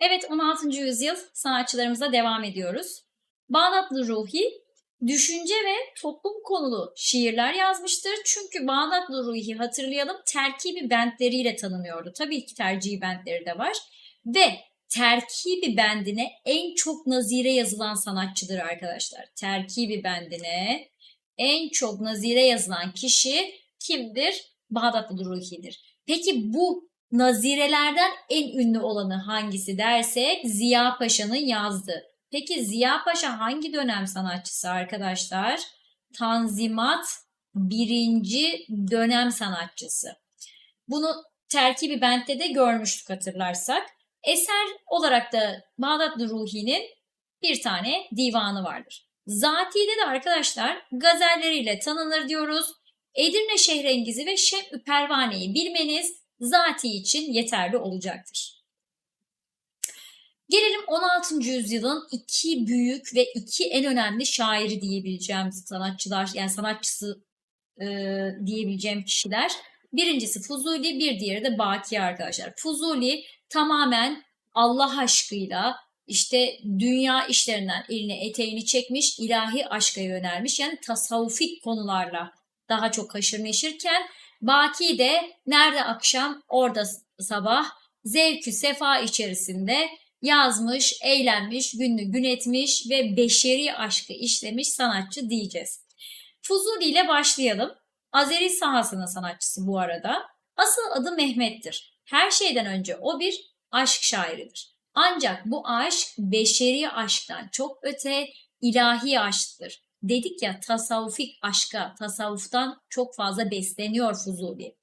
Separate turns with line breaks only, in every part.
Evet 16. yüzyıl sanatçılarımıza devam ediyoruz. Bağdatlı Ruhi düşünce ve toplum konulu şiirler yazmıştır. Çünkü Bağdatlı Ruhi hatırlayalım terkibi bentleriyle tanınıyordu. Tabii ki tercihi bentleri de var. Ve terkibi bendine en çok nazire yazılan sanatçıdır arkadaşlar. Terkibi bendine en çok nazire yazılan kişi kimdir? Bağdatlı Ruhi'dir. Peki bu nazirelerden en ünlü olanı hangisi dersek Ziya Paşa'nın yazdığı. Peki Ziya Paşa hangi dönem sanatçısı arkadaşlar? Tanzimat birinci dönem sanatçısı. Bunu terkibi bentte de görmüştük hatırlarsak. Eser olarak da Bağdatlı Ruhi'nin bir tane divanı vardır. Zati'de de arkadaşlar gazelleriyle tanınır diyoruz. Edirne Şehrengizi ve Şem-ü Pervane'yi bilmeniz Zati için yeterli olacaktır. Gelelim 16. yüzyılın iki büyük ve iki en önemli şairi diyebileceğimiz sanatçılar, yani sanatçısı e, diyebileceğim kişiler. Birincisi Fuzuli, bir diğeri de Baki arkadaşlar. Fuzuli tamamen Allah aşkıyla işte dünya işlerinden eline eteğini çekmiş, ilahi aşka yönelmiş. Yani tasavvufik konularla daha çok haşır neşirken Baki de nerede akşam orada sabah zevkü sefa içerisinde yazmış, eğlenmiş, günlü gün etmiş ve beşeri aşkı işlemiş sanatçı diyeceğiz. Fuzuli ile başlayalım. Azeri sahasının sanatçısı bu arada. Asıl adı Mehmet'tir. Her şeyden önce o bir aşk şairidir. Ancak bu aşk beşeri aşktan çok öte ilahi aşktır. Dedik ya tasavvufik aşka, tasavvuftan çok fazla besleniyor Fuzuli.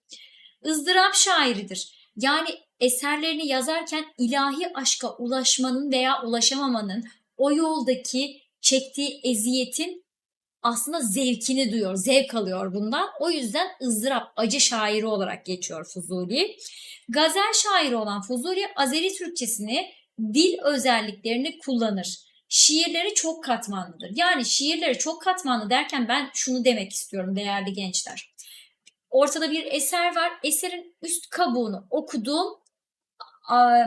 ızdırap şairidir. Yani eserlerini yazarken ilahi aşka ulaşmanın veya ulaşamamanın o yoldaki çektiği eziyetin aslında zevkini duyuyor, zevk alıyor bundan. O yüzden ızdırap, acı şairi olarak geçiyor Fuzuli. Gazel şairi olan Fuzuli Azeri Türkçesini dil özelliklerini kullanır. Şiirleri çok katmanlıdır. Yani şiirleri çok katmanlı derken ben şunu demek istiyorum değerli gençler. Ortada bir eser var. Eserin üst kabuğunu okudum.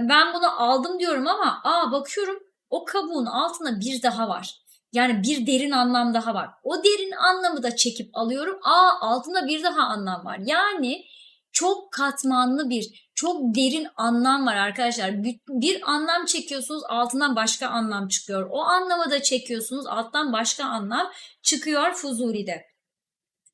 Ben bunu aldım diyorum ama aa bakıyorum o kabuğun altında bir daha var. Yani bir derin anlam daha var. O derin anlamı da çekip alıyorum. Aa altında bir daha anlam var. Yani çok katmanlı bir, çok derin anlam var arkadaşlar. Bir, anlam çekiyorsunuz altından başka anlam çıkıyor. O anlamı da çekiyorsunuz alttan başka anlam çıkıyor Fuzuli'de.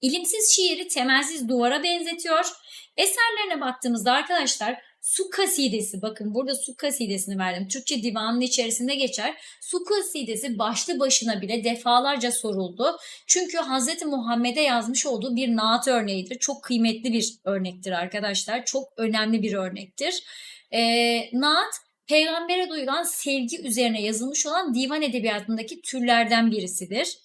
İlimsiz şiiri temelsiz duvara benzetiyor. Eserlerine baktığımızda arkadaşlar su kasidesi bakın burada su kasidesini verdim. Türkçe divanının içerisinde geçer. Su kasidesi başlı başına bile defalarca soruldu. Çünkü Hz. Muhammed'e yazmış olduğu bir naat örneğidir. Çok kıymetli bir örnektir arkadaşlar. Çok önemli bir örnektir. Ee, naat peygambere duyulan sevgi üzerine yazılmış olan divan edebiyatındaki türlerden birisidir.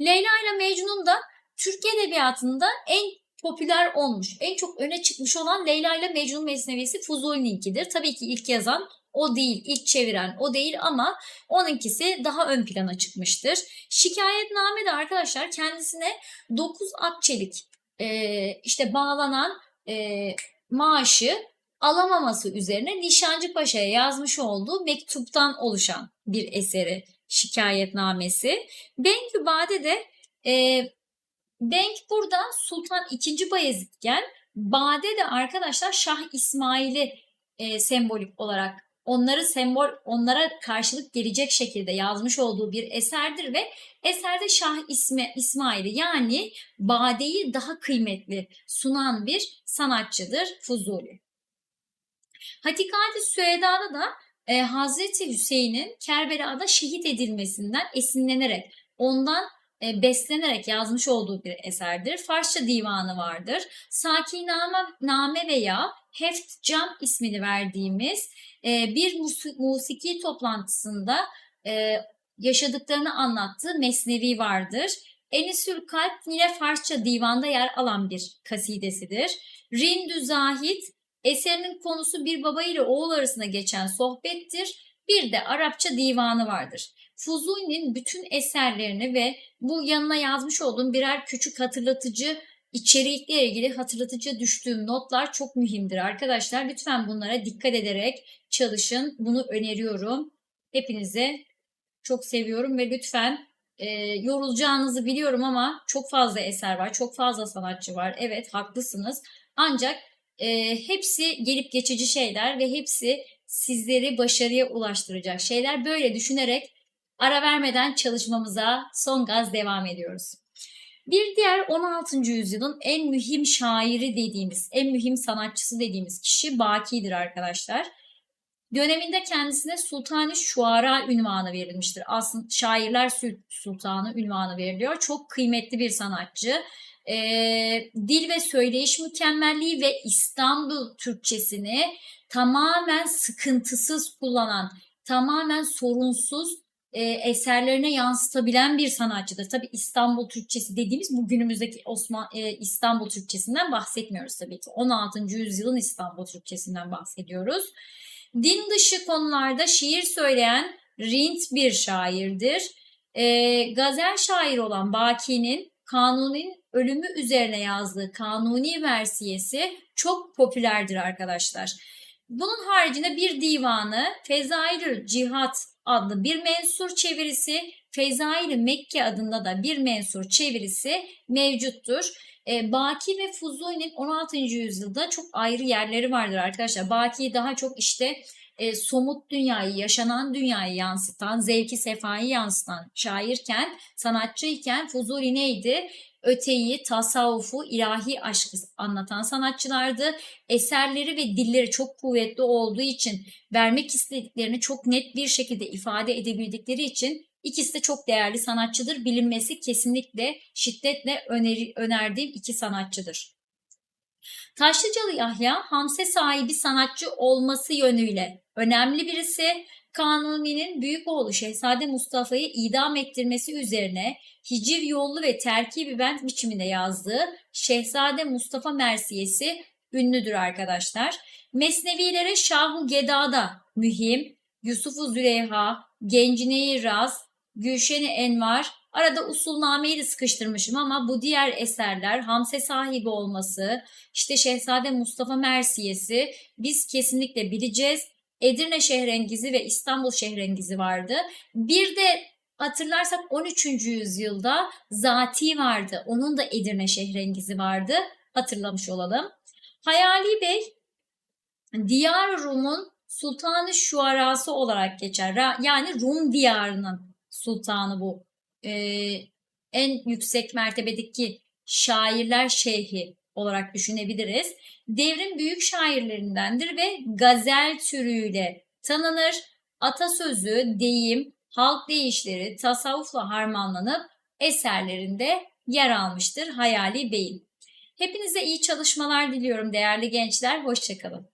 Leyla ile Mecnun da Türk edebiyatında en popüler olmuş, en çok öne çıkmış olan Leyla ile Mecnun Mesnevisi Fuzuli'ninkidir. Tabii ki ilk yazan o değil, ilk çeviren o değil ama onunkisi daha ön plana çıkmıştır. Şikayetname de arkadaşlar kendisine 9 akçelik e, işte bağlanan e, maaşı alamaması üzerine Nişancı Paşa'ya yazmış olduğu mektuptan oluşan bir eseri şikayetnamesi. Bengü Bade de e, Denk burada Sultan II. Bayezidken Bade de arkadaşlar Şah İsmail'i e, sembolik olarak onları sembol onlara karşılık gelecek şekilde yazmış olduğu bir eserdir ve eserde Şah İsmi, İsmail'i yani Bade'yi daha kıymetli sunan bir sanatçıdır Fuzuli. Hatikati Süeda'da da e, Hazreti Hüseyin'in Kerbela'da şehit edilmesinden esinlenerek ondan beslenerek yazmış olduğu bir eserdir. Farsça divanı vardır. Sakiname name veya Heft Cam ismini verdiğimiz e, bir musiki toplantısında e, yaşadıklarını anlattığı mesnevi vardır. Enisül Kalp yine Farsça divanda yer alan bir kasidesidir. Rindü Zahid eserinin konusu bir baba ile oğul arasında geçen sohbettir. Bir de Arapça divanı vardır. Fuzuli'nin bütün eserlerini ve bu yanına yazmış olduğum birer küçük hatırlatıcı içerikle ilgili hatırlatıcı düştüğüm notlar çok mühimdir arkadaşlar. Lütfen bunlara dikkat ederek çalışın. Bunu öneriyorum. Hepinize çok seviyorum ve lütfen e, yorulacağınızı biliyorum ama çok fazla eser var, çok fazla sanatçı var. Evet haklısınız. Ancak e, hepsi gelip geçici şeyler ve hepsi sizleri başarıya ulaştıracak şeyler. Böyle düşünerek ara vermeden çalışmamıza son gaz devam ediyoruz. Bir diğer 16. yüzyılın en mühim şairi dediğimiz, en mühim sanatçısı dediğimiz kişi Baki'dir arkadaşlar. Döneminde kendisine Sultani Şuara ünvanı verilmiştir. Aslında şairler sultanı ünvanı veriliyor. Çok kıymetli bir sanatçı. Ee, dil ve söyleyiş mükemmelliği ve İstanbul Türkçesini tamamen sıkıntısız kullanan, tamamen sorunsuz e, eserlerine yansıtabilen bir sanatçıdır. Tabi İstanbul Türkçesi dediğimiz bu günümüzdeki Osman e, İstanbul Türkçesinden bahsetmiyoruz tabii ki. 16. yüzyılın İstanbul Türkçesinden bahsediyoruz. Din dışı konularda şiir söyleyen Rint bir şairdir. E, gazel şair olan Baki'nin Kanuni'nin ölümü üzerine yazdığı Kanuni versiyesi çok popülerdir arkadaşlar. Bunun haricinde bir divanı Fezailül Cihat adlı bir mensur çevirisi, Fezail-i Mekke adında da bir mensur çevirisi mevcuttur. E, Baki ve Fuzuli'nin 16. yüzyılda çok ayrı yerleri vardır arkadaşlar. Baki daha çok işte e, somut dünyayı, yaşanan dünyayı yansıtan, zevki sefayı yansıtan şairken, sanatçıyken Fuzuli neydi? Öteyi, tasavvufu, ilahi aşkı anlatan sanatçılardı. Eserleri ve dilleri çok kuvvetli olduğu için vermek istediklerini çok net bir şekilde ifade edebildikleri için ikisi de çok değerli sanatçıdır. Bilinmesi kesinlikle şiddetle öneri, önerdiğim iki sanatçıdır. Taşlıcalı Yahya hamse sahibi sanatçı olması yönüyle önemli birisi. Kanuni'nin büyük oğlu Şehzade Mustafa'yı idam ettirmesi üzerine hiciv yollu ve terkibi bent biçiminde yazdığı Şehzade Mustafa Mersiyesi ünlüdür arkadaşlar. Mesnevilere Şahu Geda'da mühim, Yusuf-u Züleyha, Gencine-i Raz, Gülşen-i Envar, arada usulnameyi de sıkıştırmışım ama bu diğer eserler Hamse sahibi olması, işte Şehzade Mustafa Mersiyesi biz kesinlikle bileceğiz. Edirne Şehrengizi ve İstanbul Şehrengizi vardı. Bir de hatırlarsak 13. yüzyılda Zati vardı. Onun da Edirne Şehrengizi vardı. Hatırlamış olalım. Hayali Bey Diyar Rum'un Sultanı Şuarası olarak geçer. Yani Rum diyarının sultanı bu. Ee, en yüksek mertebedeki şairler şeyhi olarak düşünebiliriz. Devrin büyük şairlerindendir ve gazel türüyle tanınır. Atasözü, deyim, halk deyişleri tasavvufla harmanlanıp eserlerinde yer almıştır Hayali Bey'in. Hepinize iyi çalışmalar diliyorum değerli gençler. Hoşçakalın.